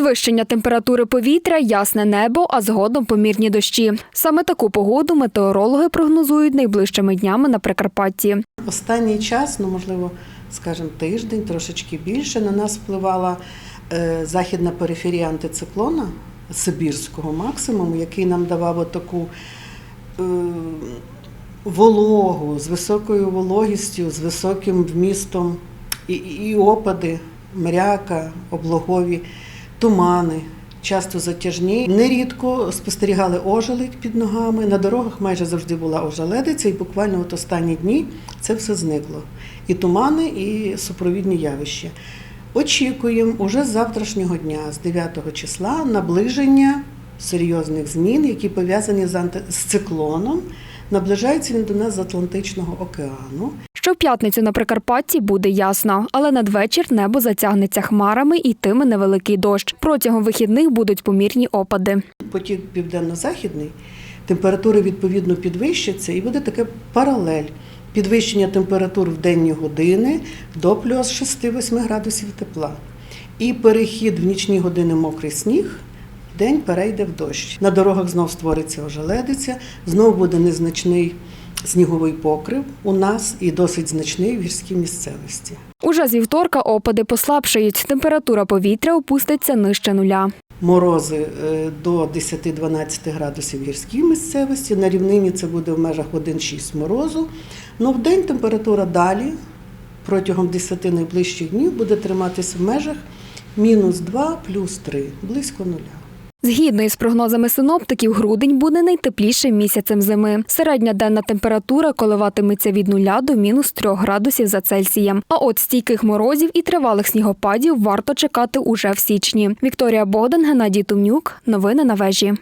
Підвищення температури повітря, ясне небо, а згодом помірні дощі. Саме таку погоду метеорологи прогнозують найближчими днями на Прикарпатті. Останній час, ну можливо, скажімо, тиждень, трошечки більше, на нас впливала е, західна периферія антициклона Сибірського максимуму, який нам давав таку е, вологу з високою вологістю, з високим вмістом і, і опади, мряка, облогові, тумани. Часто затяжні. Нерідко спостерігали ожеледь під ногами. На дорогах майже завжди була ожеледиця, і буквально от останні дні це все зникло. І тумани, і супровідні явища. Очікуємо уже з завтрашнього дня, з 9 числа, наближення серйозних змін, які пов'язані з, циклоном. Наближається він до нас з Атлантичного океану. Щоп'ятницю на Прикарпатті буде ясно, але надвечір небо затягнеться хмарами і йтиме невеликий дощ. Протягом вихідних будуть помірні опади. Потік південно-західний, температури відповідно підвищаться, і буде таке паралель. Підвищення температур в денні години до плюс 6-8 градусів тепла. І перехід в нічні години мокрий сніг, день перейде в дощ. На дорогах знов створиться ожеледиця, знов буде незначний сніговий покрив у нас і досить значний в гірській місцевості. Уже з вівторка опади послабшають. Температура повітря опуститься нижче нуля. Морози е, до 10-12 градусів в гірській місцевості. На рівнині це буде в межах 1-6 морозу. Ну, в день температура далі протягом 10 найближчих днів буде триматися в межах мінус 2 плюс 3, близько нуля. Згідно із прогнозами синоптиків, грудень буде найтеплішим місяцем зими. Середня денна температура коливатиметься від нуля до мінус 3 градусів за Цельсієм. А от стійких морозів і тривалих снігопадів варто чекати уже в січні. Вікторія Богдан, Геннадій Тумнюк. Новини на вежі.